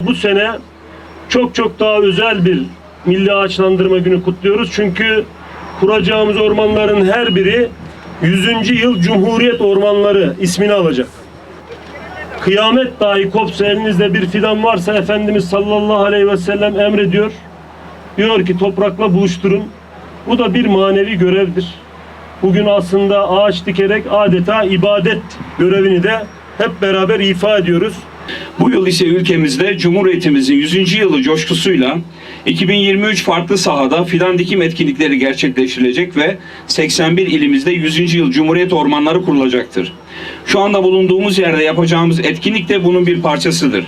Bu sene çok çok daha özel bir milli ağaçlandırma günü kutluyoruz. Çünkü kuracağımız ormanların her biri 100. yıl Cumhuriyet Ormanları ismini alacak. Kıyamet dahi kopsa elinizde bir fidan varsa Efendimiz sallallahu aleyhi ve sellem emrediyor. Diyor ki toprakla buluşturun. Bu da bir manevi görevdir. Bugün aslında ağaç dikerek adeta ibadet görevini de hep beraber ifa ediyoruz. Bu yıl ise ülkemizde Cumhuriyetimizin 100. yılı coşkusuyla 2023 farklı sahada fidan dikim etkinlikleri gerçekleştirilecek ve 81 ilimizde 100. yıl Cumhuriyet ormanları kurulacaktır. Şu anda bulunduğumuz yerde yapacağımız etkinlik de bunun bir parçasıdır.